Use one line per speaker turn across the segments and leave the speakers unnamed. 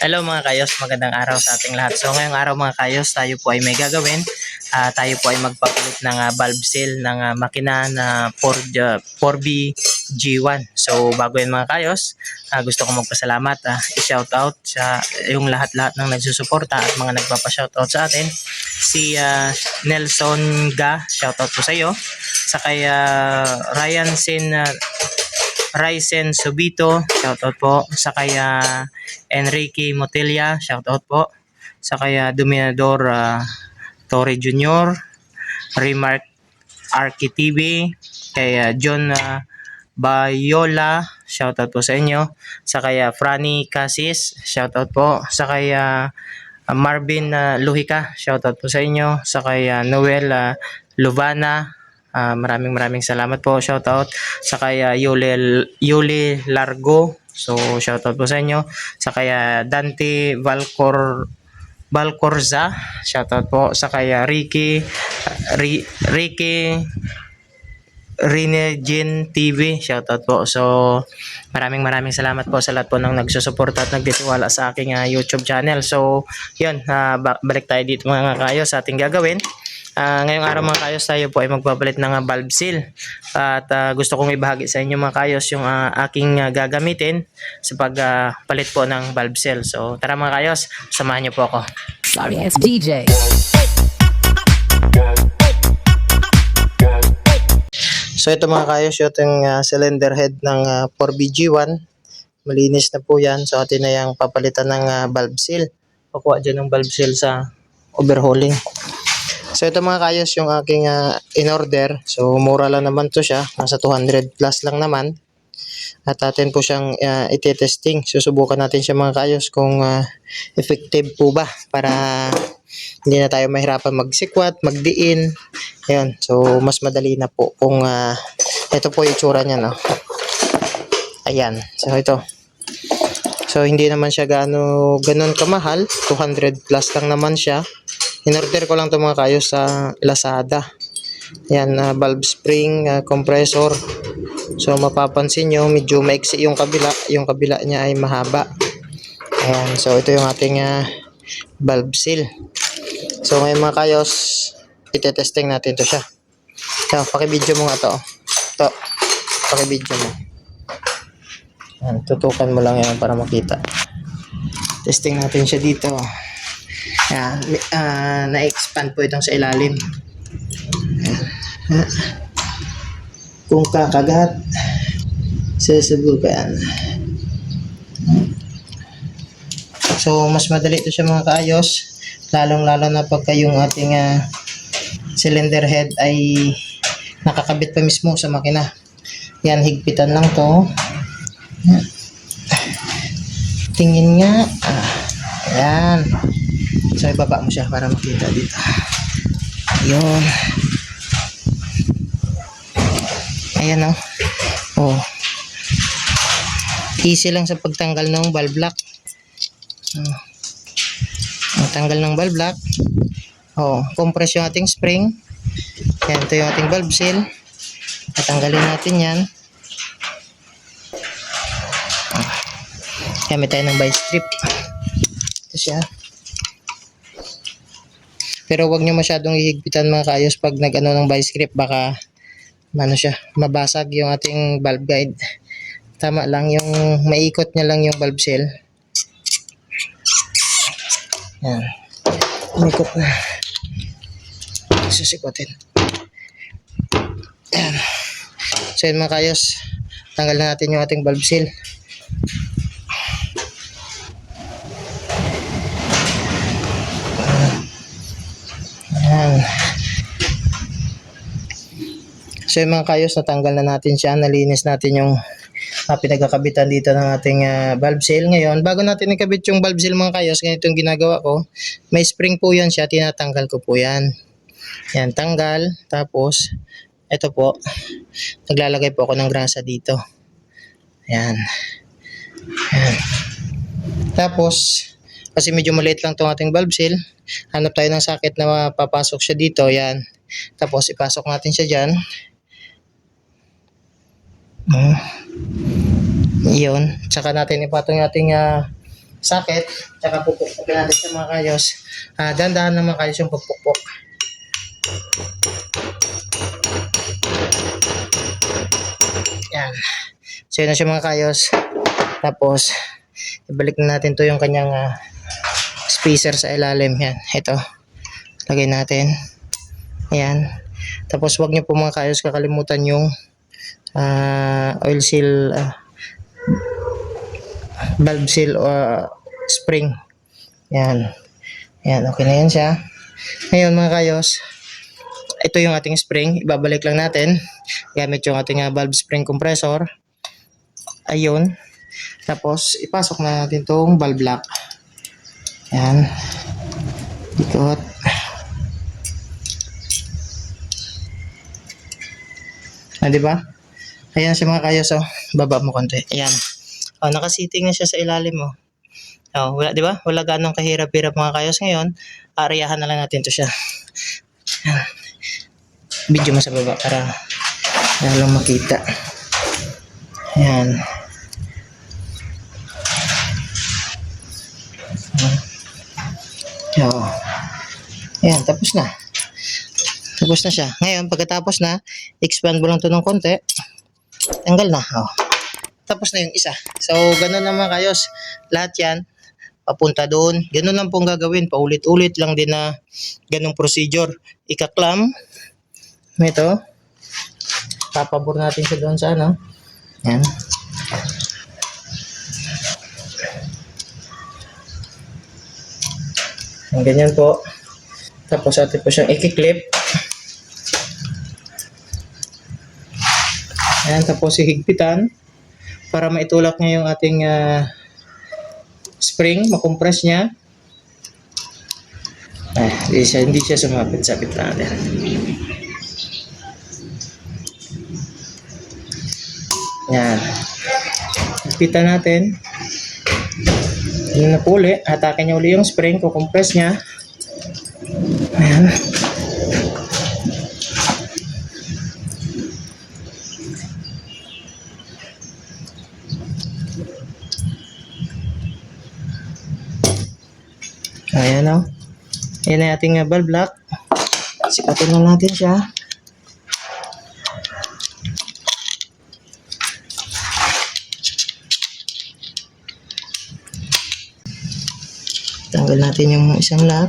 Hello mga kayos, magandang araw sa ating lahat. So ngayong araw mga kayos, tayo po ay may gagawin. Ah, tayo po ay magpapalit ng ah, valve seal ng ah, makina na 4, ah, 4B G1. So bago yan mga kayos, ah, gusto ko magpasalamat, ah, i-shout out sa yung lahat-lahat ng nagsusuporta at mga nagpapa-shoutout sa atin. Si ah, Nelson Ga, shoutout po sa iyo. Sa kay ah, Ryan Sin ah, Ryzen Subito, shoutout po. Sa kaya Enrique Motilla, shoutout po. Sa kaya Dominador ah, Torre Jr., Remark Arki TV, kay ah, John ah, Bayola, shoutout po sa inyo. Sa kaya Franny Casis, shoutout po. Sa kaya ah, Marvin ah, Luhika, shoutout po sa inyo. Sa kaya Noel ah, Luvana, Ah, maraming maraming salamat po. Shoutout sa kaya Yuli, Yuli Largo. So, shoutout po sa inyo. Sa kaya Dante Valcor Valcorza. Shoutout po sa kaya Ricky Ri, Ricky Rinegin TV. Shoutout po. So, maraming maraming salamat po sa lahat po ng nagsusuporta at nagtitiwala sa aking ah, YouTube channel. So, yun. ah, ba- balik tayo dito mga kayo sa ating gagawin. Ah, ngayong araw mga kayos tayo po ay magpapalit ng ah, valve seal at ah, gusto kong ibahagi sa inyo mga kayos yung ah, aking ah, gagamitin sa pagpalit po ng valve seal. So tara mga kayos, samahan niyo po ako.
Sorry ass DJ.
So ito mga kayos, yung uh, cylinder head ng uh, 4BG1. Malinis na po yan. So atin na yung papalitan ng ah, valve seal. Pakuha dyan ng valve seal sa overhauling. So ito mga kayos yung aking ah, in-order. So mura lang naman to siya. Nasa 200 plus lang naman. At atin po siyang uh, iti-testing. Susubukan natin siya mga kayos kung ah, effective po ba para hindi na tayo mahirapan magsikwat, magdiin. Ayun. So mas madali na po kung ah, ito po yung itsura niya no. Ayan. So ito. So hindi naman siya gaano ganun kamahal. 200 plus lang naman siya. In-order ko lang to mga kayo sa Lazada. Yan, ah, valve spring, ah, compressor. So mapapansin nyo, medyo maiksi yung kabila. Yung kabila niya ay mahaba. Ayan, so ito yung ating ah, valve seal. So ngayon mga kayos, itetesting natin to siya. So, pakibidyo mo nga to. To, pakibidyo mo. Yan, tutukan mo lang yan para makita. Testing natin siya dito. Yan, ah, na-expand po itong sa ilalim. Yan. Kung kakagat, susubukan. So, mas madali ito siya mga kaayos. Lalong-lalo na pagka yung ating ah, cylinder head ay nakakabit pa mismo sa makina. Yan, higpitan lang to. Yan. Tingin nga. Ah, ayan. So, ibaba mo siya para makita dito. Yun. Ayan o. Oh. Easy lang sa pagtanggal ng valve lock. Oh. Ang tanggal ng valve lock. Oh, compress yung ating spring. Yan, ito yung ating valve seal. Tatanggalin natin yan. Ah. Gamit tayo ng vice strip. Ito siya. Pero wag nyo masyadong ihigpitan mga kaayos pag nag-ano ng vice grip baka ano siya, mabasag yung ating valve guide. Tama lang yung maikot niya lang yung valve seal. Yan. Umikot na. Susikotin. Yan. So yun mga kayos, tanggal na natin yung ating valve seal. Yan. So yung mga kayos, natanggal na natin siya. Nalinis natin yung uh, pinagkakabitan dito ng ating ah, valve seal. Ngayon, bago natin ikabit yung valve seal mga kayos, ganito yung ginagawa ko. May spring po yan siya, tinatanggal ko po yan. Yan, tanggal. Tapos, ito po, naglalagay po ako ng grasa dito. Yan. Yan. Tapos, kasi medyo maliit lang itong ating valve seal, hanap tayo ng socket na papasok siya dito. Yan. Tapos, ipasok natin siya dyan. Hmm. Yun. Tsaka natin ipatong ating ah, socket, tsaka pupukpukin natin sa mga kayos. Ah, dandahan naman kayos yung pupukpok. Yan. So, yun na siya mga kayos. Tapos, ibalik na natin to yung kanyang ah, spacer sa ilalim. Yan. Ito. Lagay natin. Ayan. Tapos, wag niyo po mga kayos kakalimutan yung ah, oil seal ah, valve seal o spring. Yan. Yan, okay na yan siya. Ngayon mga kayos, ito yung ating spring. Ibabalik lang natin gamit yung ating ah, valve spring compressor. Ayun. Tapos, ipasok na natin tong valve lock. Yan. Ikot. Ah, di ba? Ayan siya mga kayos, oh. Baba mo konti. Ayan. Oh, nakasiting na siya sa ilalim mo. Oh, wala, di ba? Wala ganong kahirap-hirap mga kayos ngayon. Areahan na lang natin to siya. Ayan. Video mo sa baba para lalong makita. Ayan. Oh. Ayan, tapos na. Tapos na siya. Ngayon, pagkatapos na, expand mo lang to ng konti. Tanggal na. Oh. Tapos na yung isa. So, ganun naman kayos. Lahat yan, papunta doon. Ganun lang pong gagawin. Paulit-ulit lang din na ganung procedure. Ikaklam. Ito. Papabor natin siya doon sa ano. Yan. Ang ganyan po. Tapos atin po siyang ikiklip. Ayan, tapos hihigpitan para maitulak niya yung ating ah, spring, makompress niya. Ah, hindi siya, hindi siya sumapit sa natin. Yan. Higpitan natin. Yun na po uli. Hatakin niya uli yung spring, kukompress niya. Ayan. Ayan o. Ayan na yung ating uh, valve lock. Sikatin lang natin siya. Tanggal natin yung isang lock.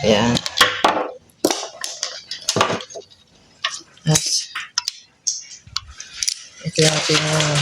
Ayan. Ito yung ating uh,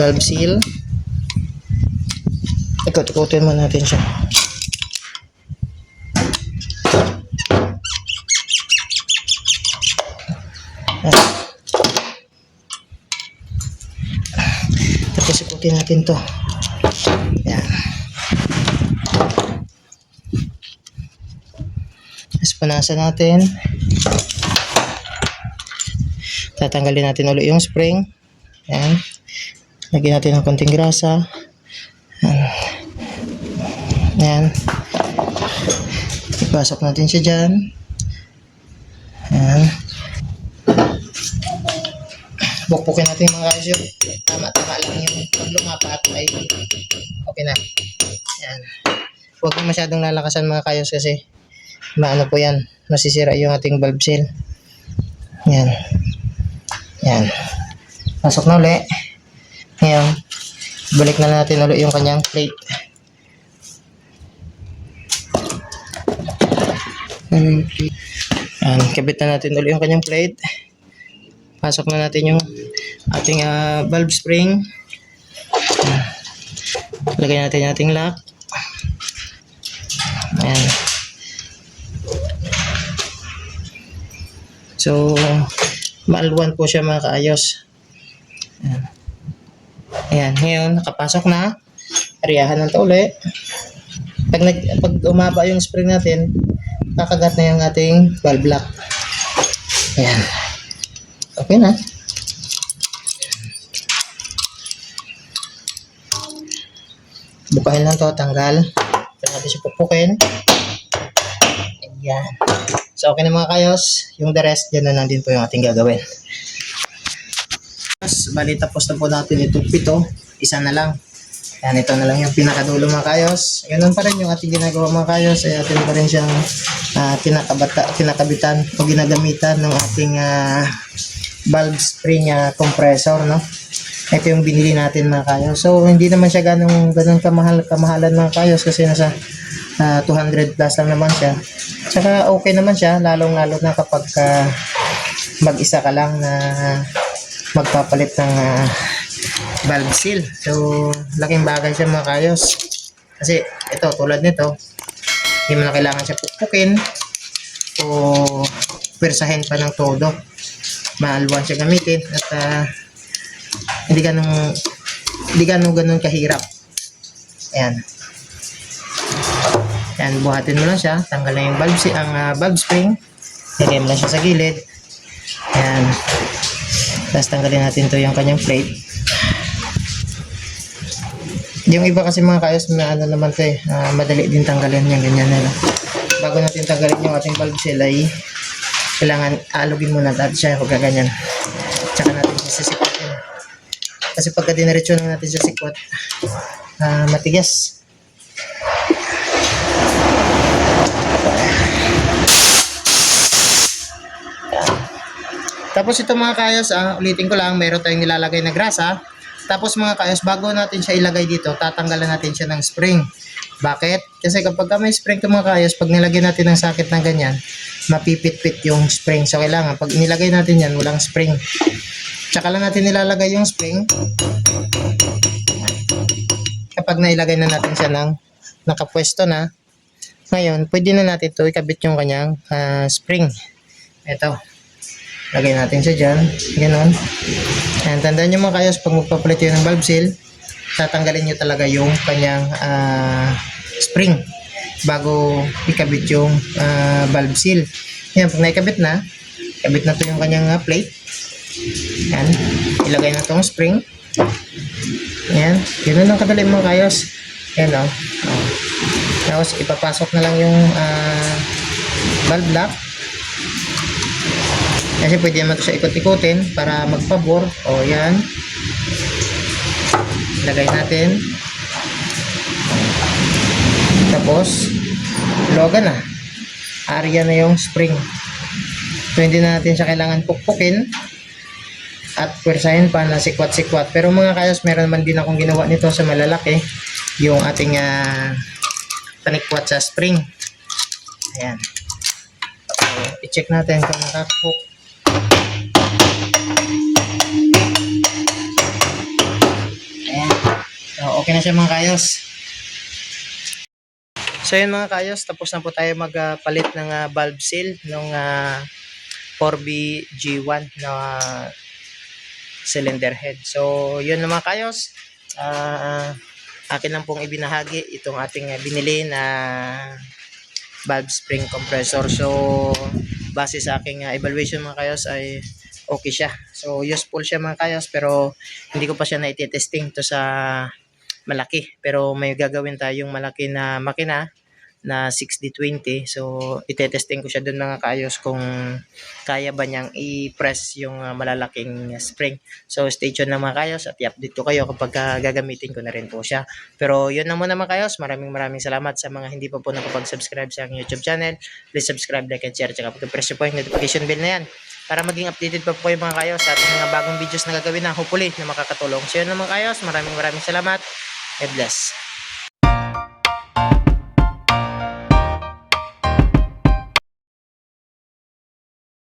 valve seal. Ikot-ikotin mo natin siya. Ayan. Tapos ikutin natin to. Ayan. Tapos punasan natin. Tatanggalin natin ulit yung spring. Ayan. Lagyan natin ng konting grasa. Ayan. Ayan. Ipasok natin siya dyan. Ayan. Bukbukin natin mga guys tama-tama lang yung pag lumapat ay okay na. Ayan. Huwag masyadong lalakasan mga kayos kasi maano po yan, masisira yung ating valve seal. Yan. Yan. Pasok na uli. Ngayon, balik na natin uli yung kanyang plate. Yan, kabit na natin uli yung kanyang plate. Pasok na natin yung ating ah, valve spring. Lagay natin yung ating lock. Ayan. So, maalwan po siya mga kaayos. Ayan. Ayan, ngayon, nakapasok na. Ariyahan ng uli. Pag, nag, pag umaba yung spring natin, kakagat na yung ating valve lock. Ayan. Okay na. Bukahin lang to, tanggal. Pwede natin siya pupukin. Ayan. So, okay na mga kayos. Yung the rest, dyan na lang din po yung ating gagawin. Tapos, bali tapos na po natin itong pito. Isa na lang. Yan, ito na lang yung pinakadulo mga kayos. Ganun pa rin yung ating ginagawa mga kayos. Ay atin pa rin siyang ah, kinakabata, kinakabitan o ginagamitan ng ating ah, valve spring ah, compressor, no? Ito yung binili natin mga kayos. So, hindi naman siya ganong, ganong kamahal, kamahalan mga kayos kasi nasa ah, 200 plus lang naman siya. Tsaka okay naman siya, lalong-lalo na kapag ah, mag-isa ka lang na magpapalit ng ah, valve seal. So, laking bagay siya mga kayos. Kasi, ito, tulad nito, hindi mo na kailangan siya pukpukin o persahin pa ng todo. Maalwan siya gamitin at ah, hindi ganun hindi ganun ganun kahirap. Ayan. Ayan, buhatin mo lang siya. Tanggal na yung valve, ang ah, valve spring. Lagay mo lang siya sa gilid. Ayan. Tapos tanggalin natin to yung kanyang plate. Yung iba kasi mga kayos na ano naman to eh, ah, madali din tanggalin yung ganyan nila. Bago natin tanggalin yung ating valve seal ay kailangan alugin muna dati siya kung gaganyan. Tsaka natin sisikutin. Kasi pagka diniretso na natin siya sikwat, ah, matigas. Tapos ito mga kayos, ah, ulitin ko lang, meron tayong nilalagay na grasa. Tapos mga kayos, bago natin siya ilagay dito, tatanggalan natin siya ng spring. Bakit? Kasi kapag ka may spring ito mga kayos, pag nilagay natin ng sakit ng ganyan, mapipit-pit yung spring. So kailangan, pag nilagay natin yan, walang spring. Tsaka lang natin nilalagay yung spring. Kapag nailagay na natin siya ng nakapwesto na, ngayon, pwede na natin ito ikabit yung kanyang ah, spring. Ito. Lagay natin siya dyan. Ganon. And tandaan nyo mga kayos, pag magpapalit yun ng valve seal, tatanggalin nyo talaga yung kanyang ah, spring bago ikabit yung ah, valve seal. Yan, pag naikabit na, kabit na to yung kanyang ah, plate. Yan. Ilagay na tong spring. Yan. Ganun lang kadali mga kayos. Yan o. Oh. Tapos ipapasok na lang yung ah, valve lock. Kasi pwede naman ito siya ikot-ikutin para magpabor. O yan. Lagay natin. Tapos, loga na. Area na yung spring. So, hindi na natin siya kailangan pukpukin at pwersahin pa na sikwat-sikwat. Pero mga kayos, meron naman din akong ginawa nito sa malalaki. Yung ating ah, panikwat sa spring. Ayan. So, i-check natin kung nakakhook. So, okay na siya mga kayos. So, yun mga kayos, tapos na po tayo magpalit ng ah, valve seal ng 4B G1 na cylinder head. So, yun na mga kayos. Ah, akin lang pong ibinahagi itong ating ah, binili na valve spring compressor. So, base sa aking ah, evaluation mga kayos ay okay siya. So, useful siya mga kayos pero hindi ko pa siya na-testing to sa malaki. Pero may gagawin tayong malaki na makina na 60-20. So, itetesting ko siya dun mga kaayos kung kaya ba niyang i-press yung ah, malalaking spring. So, stay tuned na mga kaayos at i-update ko kayo kapag ah, gagamitin ko na rin po siya. Pero yun na muna mga kaayos. Maraming maraming salamat sa mga hindi pa po nakapag-subscribe sa aking YouTube channel. Please subscribe, like, and share. Tsaka pag-press po yung notification bell na yan para maging updated pa po kayo mga kaayos sa ating mga bagong videos na gagawin na hopefully na makakatulong. So yun na mga kaayos. Maraming maraming salamat. God bless.